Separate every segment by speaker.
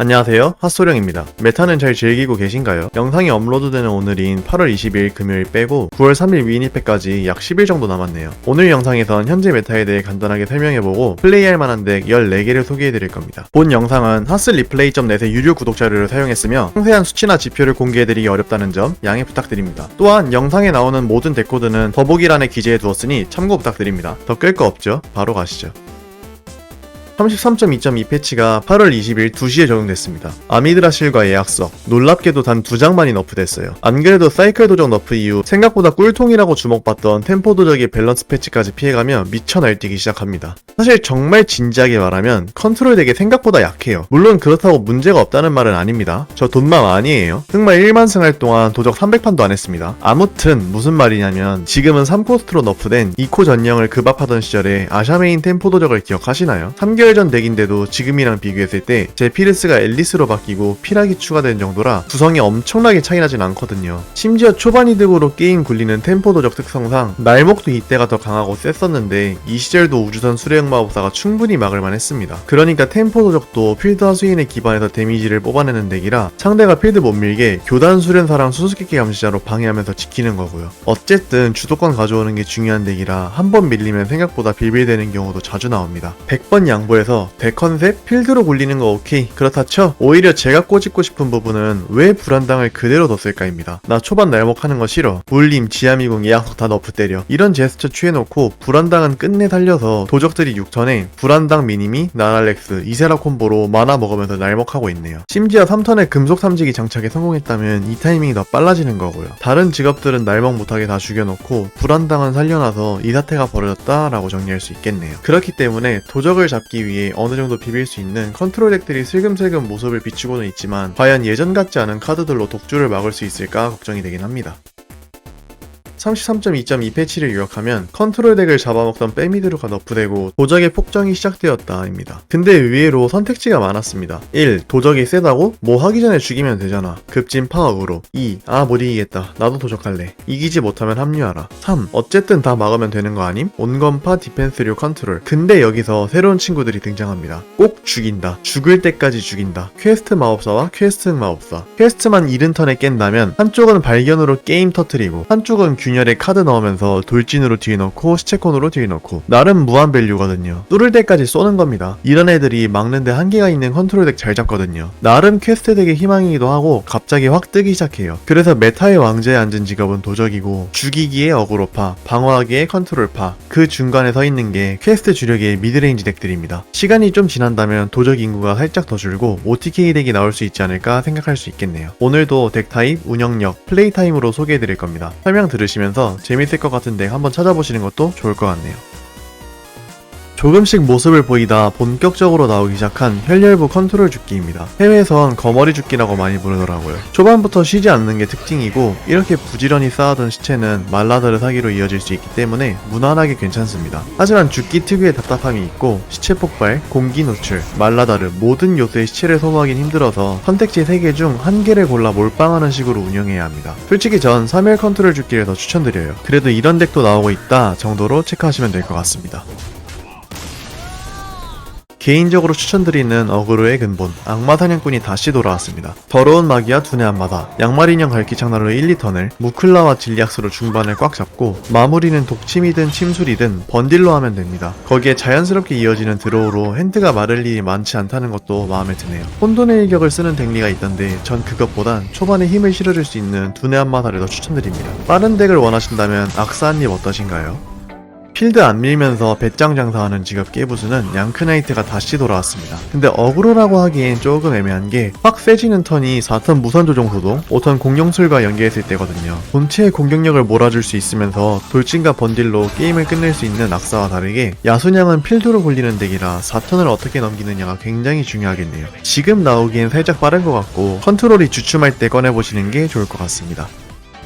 Speaker 1: 안녕하세요. 핫소령입니다. 메타는 잘 즐기고 계신가요? 영상이 업로드되는 오늘인 8월 20일 금요일 빼고 9월 3일 위인입회까지 약 10일 정도 남았네요. 오늘 영상에선 현재 메타에 대해 간단하게 설명해보고 플레이할 만한 덱 14개를 소개해드릴 겁니다. 본 영상은 핫슬리플레이.net의 유료 구독 자료를 사용했으며 상세한 수치나 지표를 공개해드리기 어렵다는 점 양해 부탁드립니다. 또한 영상에 나오는 모든 데코드는 더보기란에 기재해 두었으니 참고 부탁드립니다. 더 끌 거 없죠? 바로 가시죠 33.2.2 패치가 8월 20일 2시에 적용됐습니다. 아미드라 실과 예약석, 놀랍게도 단 두 장만이 너프됐어요. 안 그래도 사이클 도적 너프 이후 생각보다 꿀통이라고 주목받던 템포 도적의 밸런스 패치까지 피해가며 미쳐 날뛰기 시작합니다. 사실 정말 진지하게 말하면 컨트롤 덱이 생각보다 약해요. 물론 그렇다고 문제가 없다는 말은 아닙니다. 저 돈맘 아니에요. 흑마 1만 승 할 동안 도적 300판도 안 했습니다. 아무튼 무슨 말이냐면 지금은 3코스트로 너프된 2코 전령을 급압하던 시절에 아샤메인 템포 도적을 기억하시나요? 3개월 전 덱인데도 지금이랑 비교했을 때 제 피르스가 앨리스로 바뀌고 피락이 추가된 정도라 구성이 엄청나게 차이나진 않거든요. 심지어 초반 이득으로 게임 굴리는 템포 도적 특성상 날목도 이때가 더 강하고 셌었는데 이 시절도 우주선 수레형 마법사가 충분히 막을만 했습니다. 그러니까 템포 도적도 필드 하수인에 기반해서 데미지를 뽑아내는 덱이라 상대가 필드 못 밀게 교단 수련사랑 수수께끼 감시자로 방해하면서 지키는 거고요. 어쨌든 주도권 가져오는 게 중요한 덱이라 한 번 밀리면 생각보다 빌빌대는 경우도 자주 나옵니다. 100번 양보해 서덱 컨셉 필드로 굴리는 거 오케이 그렇다 쳐 오히려 제가 꼬집고 싶은 부분은 왜 불안당을 그대로 뒀을까입니다. 나 초반 날먹하는 거 싫어. 물림, 지하미궁, 예약석 다 너프 때려. 이런 제스처 취해놓고 불안당은 끝내 살려서 도적들이 6턴에 불안당 미니미, 나랄렉스, 이세라 콤보로 만화 먹으면서 날먹하고 있네요. 심지어 3턴에 금속 탐지기 장착에 성공했다면 이 타이밍이 더 빨라지는 거고요. 다른 직업들은 날먹 못하게 다 죽여놓고 불안당은 살려놔서 이 사태가 벌어졌다라고 정리할 수 있겠네요. 그렇기 때문에 도적을 잡기 위해 어느 정도 비빌 수 있는 컨트롤 덱들이 슬금슬금 모습을 비추고는 있지만 과연 예전 같지 않은 카드들로 독주를 막을 수 있을까 걱정이 되긴 합니다. 33.2.2 패치를 요약하면 컨트롤 덱을 잡아먹던 빼미드루가 너프되고 도적의 폭정이 시작되었다입니다. 근데 의외로 선택지가 많았습니다. 1. 도적이 세다고? 뭐 하기 전에 죽이면 되잖아. 급진 파악으로 2. 아 못 이기겠다. 나도 도적할래. 이기지 못하면 합류하라. 3. 어쨌든 다 막으면 되는 거 아님? 온건파 디펜스류 컨트롤. 근데 여기서 새로운 친구들이 등장합니다. 꼭 죽인다. 죽을 때까지 죽인다. 퀘스트 마법사와 퀘스트 마법사. 퀘스트만 70턴에 깬다면 한쪽은 발견으로 게임 터트리고 한쪽은 균 열에 카드 넣으면서 돌진으로 뒤에 넣고 시체콘으로 뒤에 넣고 나름 무한 밸류거든요. 뚫을 때까지 쏘는 겁니다. 이런 애들이 막는데 한계가 있는 컨트롤 덱 잘 잡거든요. 나름 퀘스트 덱의 희망이기도 하고 갑자기 확 뜨기 시작해요. 그래서 메타의 왕좌에 앉은 직업은 도적이고 죽이기에 어그로파, 방어하기에 컨트롤파 그 중간에 서 있는 게 퀘스트 주력의 미드레인지 덱들입니다. 시간이 좀 지난다면 도적 인구가 살짝 더 줄고 OTK 덱이 나올 수 있지 않을까 생각할 수 있겠네요. 오늘도 덱 타입, 운영력, 플레이 타임으로 소개해드릴 겁니다. 설명 들으시면 서 재밌을 것 같은 덱 한번 찾아보시는 것도 좋을 것 같네요. 조금씩 모습을 보이다 본격적으로 나오기 시작한 혈혈부 컨트롤 죽기입니다. 해외에선 거머리 죽기라고 많이 부르더라고요. 초반부터 쉬지 않는 게 특징이고 이렇게 부지런히 쌓아둔 시체는 말라드를 사기로 이어질 수 있기 때문에 무난하게 괜찮습니다. 하지만 죽기 특유의 답답함이 있고 시체 폭발, 공기 노출, 말라다르 모든 요소의 시체를 소모하긴 힘들어서 선택지 3개 중 한 개를 골라 몰빵하는 식으로 운영해야 합니다. 솔직히 전 3일 컨트롤 죽기를 더 추천드려요. 그래도 이런 덱도 나오고 있다 정도로 체크하시면 될 것 같습니다. 개인적으로 추천드리는 어그로의 근본 악마 사냥꾼이 다시 돌아왔습니다. 더러운 마기와 두뇌 한마다 양말 인형 갈기 장난으로 1, 2턴을 무클라와 진리악스로 중반을 꽉 잡고 마무리는 독침이든 침술이든 번딜로 하면 됩니다. 거기에 자연스럽게 이어지는 드로우로 핸드가 마를 일이 많지 않다는 것도 마음에 드네요. 혼돈의 일격을 쓰는 덱리가 있던데 전 그것보단 초반에 힘을 실어줄 수 있는 두뇌 한마다를 더 추천드립니다. 빠른 덱을 원하신다면 악사 한입 어떠신가요? 필드 안 밀면서 배짱 장사하는 직업 깨부수는 양크나이트가 다시 돌아왔습니다. 근데 어그로라고 하기엔 조금 애매한 게 확 세지는 턴이 4턴 무선 조종 소동, 5턴 공룡술과 연계했을 때거든요. 본체의 공격력을 몰아줄 수 있으면서 돌진과 번딜로 게임을 끝낼 수 있는 악사와 다르게 야순양은 필드로 굴리는 덱이라 4턴을 어떻게 넘기느냐가 굉장히 중요하겠네요. 지금 나오기엔 살짝 빠른 것 같고 컨트롤이 주춤할 때 꺼내보시는 게 좋을 것 같습니다.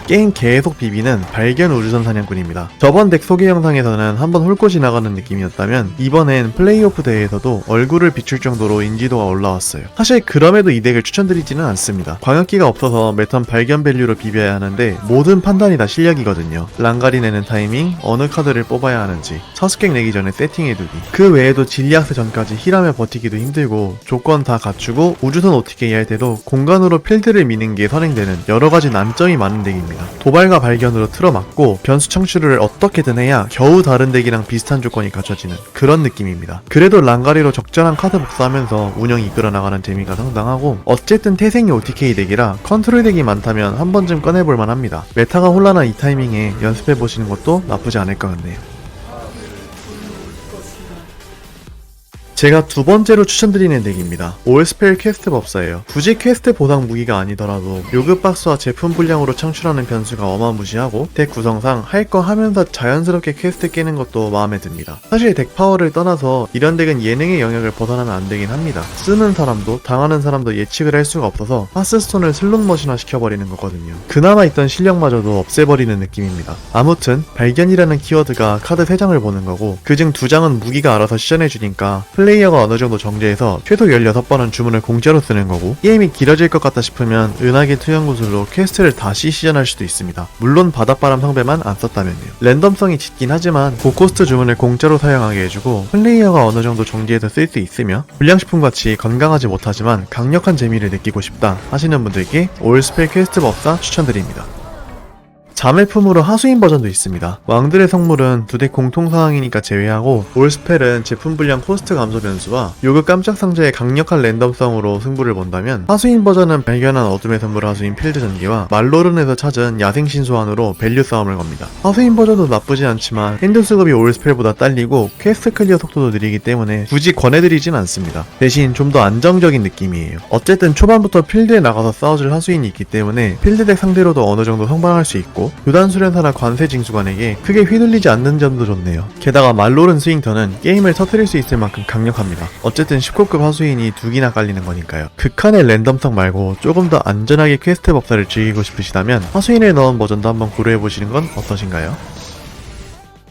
Speaker 1: 게임 계속 비비는 발견 우주선 사냥꾼입니다. 저번 덱 소개 영상에서는 한번 훑고 지나가는 느낌이었다면 이번엔 플레이오프 대회에서도 얼굴을 비출 정도로 인지도가 올라왔어요. 사실 그럼에도 이 덱을 추천드리지는 않습니다. 광역기가 없어서 매턴 발견 밸류로 비벼야 하는데 모든 판단이 다 실력이거든요. 랑가리 내는 타이밍, 어느 카드를 뽑아야 하는지, 서스객 내기 전에 세팅해두기. 그 외에도 진리학세 전까지 힐하며 버티기도 힘들고 조건 다 갖추고 우주선 OTK 할 때도 공간으로 필드를 미는 게 선행되는 여러 가지 난점이 많은 덱입니다. 도발과 발견으로 틀어막고 변수 청출을 어떻게든 해야 겨우 다른 덱이랑 비슷한 조건이 갖춰지는 그런 느낌입니다. 그래도 랑가리로 적절한 카드 복사하면서 운영 이끌어 나가는 재미가 상당하고 어쨌든 태생이 OTK 덱이라 컨트롤 덱이 많다면 한 번쯤 꺼내볼 만 합니다. 메타가 혼란한 이 타이밍에 연습해 보시는 것도 나쁘지 않을 것 같네요. 제가 두 번째로 추천드리는 덱입니다. 올스펠 퀘스트 법사예요. 굳이 퀘스트 보상 무기가 아니더라도 요급 박스와 제품 분량으로 창출하는 변수가 어마무시하고 덱 구성상 할 거 하면서 자연스럽게 퀘스트 깨는 것도 마음에 듭니다. 사실 덱 파워를 떠나서 이런 덱은 예능의 영역을 벗어나면 안 되긴 합니다. 쓰는 사람도 당하는 사람도 예측을 할 수가 없어서 하스스톤을 슬롯 머신화 시켜버리는 거거든요. 그나마 있던 실력마저도 없애버리는 느낌입니다. 아무튼 발견이라는 키워드가 카드 3장을 보는 거고 그중 2장은 무기가 알아서 시전해주니까 플레이어가 어느 정도 정제해서 최소 16번은 주문을 공짜로 쓰는 거고 게임이 길어질 것 같다 싶으면 은하계 투영 구슬로 퀘스트를 다시 시전할 수도 있습니다. 물론 바닷바람 성배만 안 썼다면요. 랜덤성이 짙긴 하지만 고코스트 주문을 공짜로 사용하게 해주고 플레이어가 어느 정도 정지해서 쓸 수 있으며 불량식품같이 건강하지 못하지만 강력한 재미를 느끼고 싶다 하시는 분들께 올스펠 퀘스트 법사 추천드립니다. 자매품으로 하수인 버전도 있습니다. 왕들의 성물은 두덱 공통 사항이니까 제외하고 올 스펠은 제품 분량 코스트 감소 변수와 요급 깜짝 상자의 강력한 랜덤성으로 승부를 본다면 하수인 버전은 발견한 어둠의 선물 하수인 필드 전기와 말로른에서 찾은 야생 신소환으로 밸류 싸움을 겁니다. 하수인 버전도 나쁘진 않지만 핸드 수급이 올 스펠보다 딸리고 퀘스트 클리어 속도도 느리기 때문에 굳이 권해드리진 않습니다. 대신 좀 더 안정적인 느낌이에요. 어쨌든 초반부터 필드에 나가서 싸워줄 하수인이 있기 때문에 필드 덱 상대로도 어느 정도 성방할 수 있고 요단 수련사나 관세 징수관에게 크게 휘둘리지 않는 점도 좋네요. 게다가 말로른 스윙터는 게임을 터트릴 수 있을 만큼 강력합니다. 어쨌든 19급 하수인이 두 기나 깔리는 거니까요. 극한의 랜덤성 말고 조금 더 안전하게 퀘스트 법사를 즐기고 싶으시다면 하수인을 넣은 버전도 한번 고려해보시는 건 어떠신가요?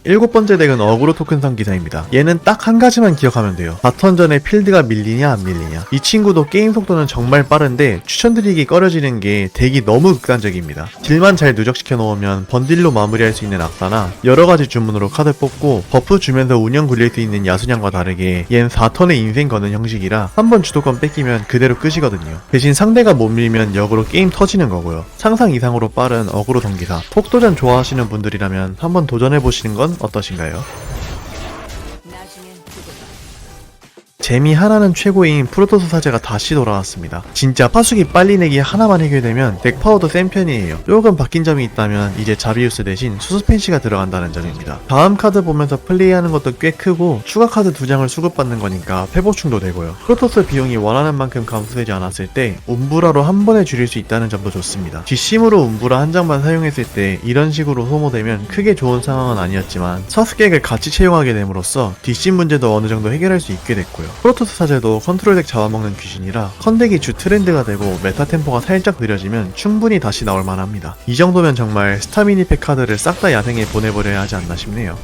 Speaker 1: 일곱 번째 덱은 어그로 토큰성 기사입니다. 얘는 딱 한 가지만 기억하면 돼요. 바턴 전에 필드가 밀리냐 안 밀리냐. 이 친구도 게임 속도는 정말 빠른데 추천드리기 꺼려지는 게 덱이 너무 극단적입니다. 딜만 잘 누적시켜 놓으면 번딜로 마무리할 수 있는 악사나 여러 가지 주문으로 카드 뽑고 버프 주면서 운영 굴릴 수 있는 야수냥과 다르게 얜 4턴의 인생 거는 형식이라 한번 주도권 뺏기면 그대로 끝이거든요. 대신 상대가 못 밀면 역으로 게임 터지는 거고요. 상상 이상으로 빠른 어그로 성기사. 폭도전 좋아하시는 분들이라면 한번 도전해보시는 건 어떠신가요? 재미 하나는 최고인 프로토스 사제가 다시 돌아왔습니다. 진짜 파수기 빨리 내기 하나만 해결되면 덱 파워도 센 편이에요. 조금 바뀐 점이 있다면 이제 자비우스 대신 수스펜시가 들어간다는 점입니다. 다음 카드 보면서 플레이하는 것도 꽤 크고 추가 카드 두 장을 수급받는 거니까 패보충도 되고요. 프로토스 비용이 원하는 만큼 감소되지 않았을 때 움브라로 한 번에 줄일 수 있다는 점도 좋습니다. 뒷심으로 움브라 한 장만 사용했을 때 이런 식으로 소모되면 크게 좋은 상황은 아니었지만 서스객을 같이 채용하게 됨으로써 뒷심 문제도 어느 정도 해결할 수 있게 됐고요. 프로토스 사제도 컨트롤 덱 잡아먹는 귀신이라 컨덱이 주 트렌드가 되고 메타 템포가 살짝 느려지면 충분히 다시 나올 만합니다. 이 정도면 정말 스타미니팩 카드를 싹 다 야생에 보내버려야 하지 않나 싶네요.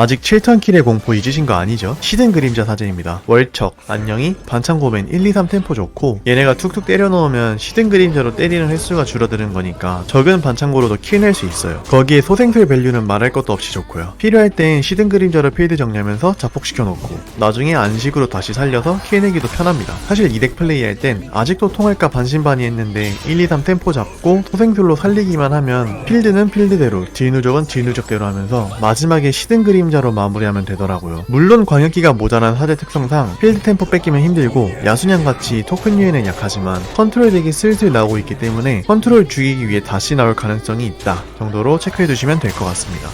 Speaker 1: 아직 7턴 킬의 공포 잊으신 거 아니죠? 시든 그림자 사제입니다. 월척, 안녕이, 반창고맨 1, 2, 3 템포 좋고 얘네가 툭툭 때려 넣으면 시든 그림자로 때리는 횟수가 줄어드는 거니까 적은 반창고로도 킬낼 수 있어요. 거기에 소생술 밸류는 말할 것도 없이 좋고요. 필요할 땐 시든 그림자로 필드 정리하면서 자폭시켜 놓고 나중에 안식으로 다시 살려서 킬 내기도 편합니다. 사실 이덱 플레이할 땐 아직도 통할까 반신반의했는데 1, 2, 3 템포 잡고 소생술로 살리기만 하면 필드는 필드대로 딜누적은 딜누적대로 하면서 마지막에 시든 그림 자로 마무리하면 되더라고요. 물론 광역기가 모자란 사제 특성상 필드 템포 뺏기면 힘들고 야수냥같이 토큰 유에는 약하지만 컨트롤 덱이 슬슬 나오고 있기 때문에 컨트롤 죽이기 위해 다시 나올 가능성이 있다 정도로 체크해두시면 될 것 같습니다.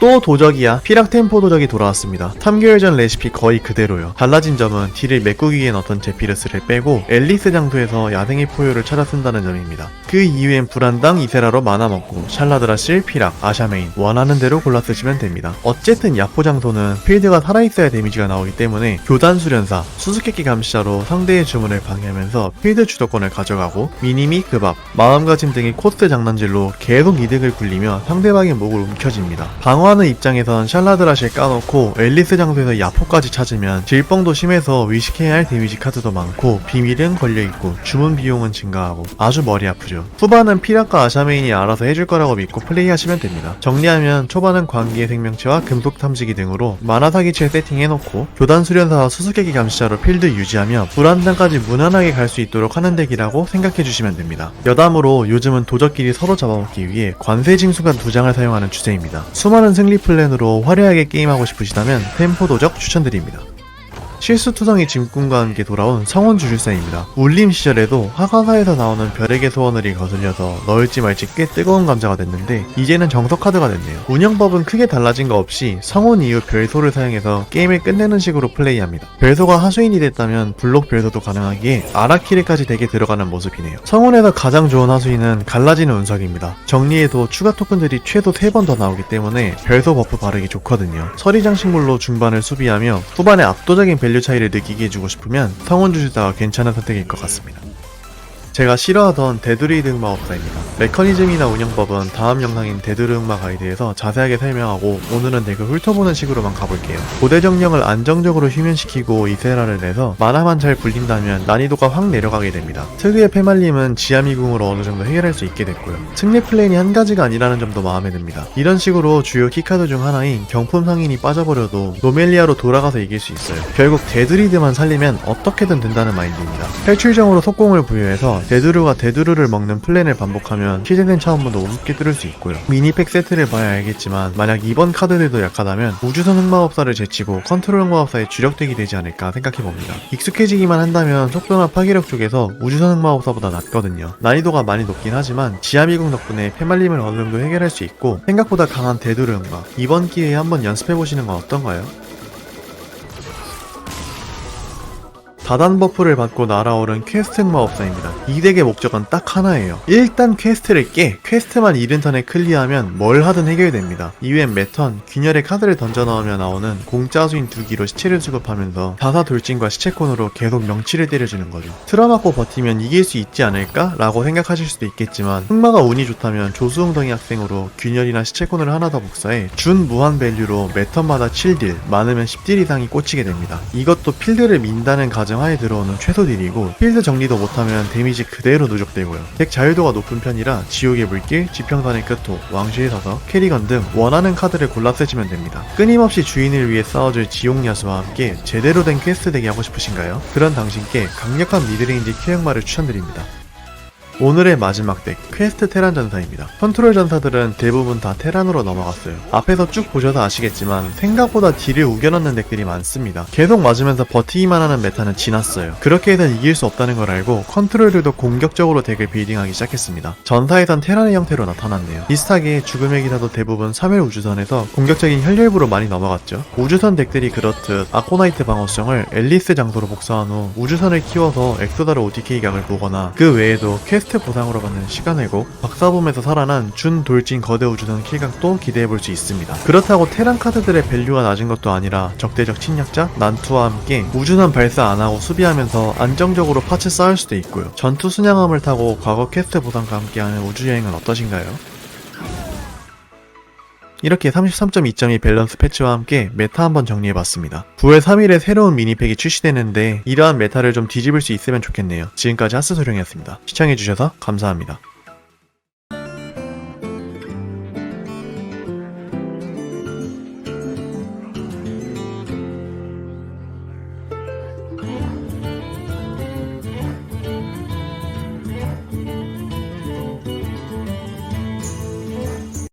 Speaker 1: 또 도적이야. 피락 템포 도적이 돌아왔습니다. 3개월 전 레시피 거의 그대로요. 달라진 점은 딜을 메꾸기 위해 넣던 제피르스를 빼고 앨리스 장소에서 야생의 포효를 찾아 쓴다는 점입니다. 그 이후엔 불안당 이세라로 만화 먹고 샬라드라 실 피락 아샤메인 원하는 대로 골라 쓰시면 됩니다. 어쨌든 야포 장소는 필드가 살아있어야 데미지가 나오기 때문에 교단 수련사 수수께끼 감시자로 상대의 주문을 방해하면서 필드 주도권을 가져가고 미니미 급압 마음가짐 등의 코스 장난질로 계속 이득을 굴리며 상대방의 목을 움켜집니다. 방어 하는 입장에선 샬라드라실 까놓고 앨리스 장소에서 야포까지 찾으면 질뻥도 심해서 위식해야 할 데미지 카드도 많고 비밀은 걸려있고 주문 비용은 증가하고 아주 머리 아프죠. 후반은 피락과 아샤메인이 알아서 해줄 거라고 믿고 플레이하시면 됩니다. 정리하면 초반은 광기의 생명체와 금속 탐지기 등으로 만화 사기체 세팅해놓고 교단 수련사와 수수께끼 감시자로 필드 유지하며 불안장까지 무난하게 갈 수 있도록 하는 덱이라고 생각해주시면 됩니다. 여담으로 요즘은 도적끼리 서로 잡아먹기 위해 관세 징수관 두 장을 사용하는 추세입니다. 수많은 승리 플랜으로 화려하게 게임하고 싶으시다면 템포 도적 추천드립니다 실수투성이 짐꾼과 함께 돌아온 성원 주술사입니다. 울림 시절에도 화가사에서 나오는 별에게 소원을이 거슬려서 넣을지 말지 꽤 뜨거운 감자가 됐는데 이제는 정석 카드가 됐네요. 운영법은 크게 달라진 거 없이 성원 이후 별소를 사용해서 게임을 끝내는 식으로 플레이합니다. 별소가 하수인이 됐다면 블록 별소도 가능하기에 아라키리까지 덱에 들어가는 모습이네요. 성원에서 가장 좋은 하수인은 갈라지는 운석입니다. 정리해도 추가 토큰들이 최소 3번 더 나오기 때문에 별소 버프 바르기 좋거든요. 서리장식물로 중반을 수비하며 후반에 압도적인 밸류 차이를 느끼게 해주고 싶으면 성원 주시다가 괜찮은 선택일 것 같습니다. 제가 싫어하던 데드리드 흑마 업사입니다. 메커니즘이나 운영법은 다음 영상인 데드르 흑마 가이드에서 자세하게 설명하고 오늘은 덱을 훑어보는 식으로만 가볼게요. 고대 정령을 안정적으로 휴면시키고 이세라를 내서 만화만 잘 굴린다면 난이도가 확 내려가게 됩니다. 특유의 패말림은 지하미궁으로 어느 정도 해결할 수 있게 됐고요. 승리 플랜이 한 가지가 아니라는 점도 마음에 듭니다. 이런 식으로 주요 키카드 중 하나인 경품 상인이 빠져버려도 노멜리아로 돌아가서 이길 수 있어요. 결국 데드리드만 살리면 어떻게든 된다는 마인드입니다. 탈출정으로 속공을 부여해서 데드루가 데드루를 먹는 플랜을 반복하면 희생된 차원문도 우습게 뚫을 수 있고요. 미니팩 세트를 봐야 알겠지만 만약 이번 카드들도 약하다면 우주선 흑마법사를 제치고 컨트롤 흑마법사의 주력덱이 되지 않을까 생각해봅니다. 익숙해지기만 한다면 속도나 파괴력 쪽에서 우주선 흑마법사보다 낫거든요. 난이도가 많이 높긴 하지만 지하미궁 덕분에 패말림을 어느 정도 해결할 수 있고 생각보다 강한 흑마 이번 기회에 한번 연습해보시는 건 어떤가요? 다단 버프를 받고 날아오른 퀘스트 마법사입니다. 이 덱의 목적은 딱 하나예요. 일단 퀘스트를 깨, 퀘스트만 이른 턴에 클리어하면 뭘 하든 해결됩니다. 이후엔 매턴, 균열의 카드를 던져 넣으며 나오는 공짜 수인 두 기로 시체를 수급하면서 다사 돌진과 시체콘으로 계속 명치를 때려주는 거죠. 틀어맞고 버티면 이길 수 있지 않을까? 라고 생각하실 수도 있겠지만 흑마가 운이 좋다면 조수웅덩이 학생으로 균열이나 시체콘을 하나 더 복사해 준 무한 밸류로 매턴마다 7딜, 많으면 10딜 이상이 꽂히게 됩니다. 이것도 필드를 민다는 가정 하에 들어오는 최소 딜이고 필드 정리도 못하면 데미지 그대로 누적되고요. 덱 자유도가 높은 편이라 지옥의 물길, 지평선의 끝호, 왕시의 서석, 캐리건 등 원하는 카드를 골라 쓰시면 됩니다. 끊임없이 주인을 위해 싸워줄 지옥 야수와 함께 제대로 된 퀘스트 덱이 하고 싶으신가요? 그런 당신께 강력한 미드레인지 키역마를 추천드립니다. 오늘의 마지막 덱 퀘스트 테란 전사입니다. 컨트롤 전사들은 대부분 다 테란으로 넘어갔어요. 앞에서 쭉 보셔서 아시겠지만 생각보다 딜을 우겨넣는 덱들이 많습니다. 계속 맞으면서 버티기만 하는 메타는 지났어요. 그렇게 해서 이길 수 없다는 걸 알고 컨트롤들도 공격적으로 덱을 빌딩하기 시작했습니다. 전사에선 테란의 형태로 나타났네요. 비슷하게 죽음의 기사도 대부분 3회 우주선에서 공격적인 혈렬부로 많이 넘어갔죠. 우주선 덱들이 그렇듯 아코나이트 방어성을 앨리스 장소로 복사한 후 우주선을 키워서 엑소다르 OTK 각을 보거나 그 외에도 퀘스트 보상으로 받는 시간회곡, 박사봄에서 살아난 준 돌진 거대 우주선 킬각도 기대해볼 수 있습니다. 그렇다고 테란 카드들의 밸류가 낮은 것도 아니라 적대적 침략자, 난투와 함께 우주선 발사 안하고 수비하면서 안정적으로 파츠 쌓을 수도 있고요. 전투 순양함을 타고 과거 퀘스트 보상과 함께하는 우주여행은 어떠신가요? 이렇게 33.2.2 밸런스 패치와 함께 메타 한번 정리해봤습니다. 9월 3일에 새로운 미니팩이 출시되는데 이러한 메타를 좀 뒤집을 수 있으면 좋겠네요. 지금까지 하스소령이었습니다. 시청해주셔서 감사합니다.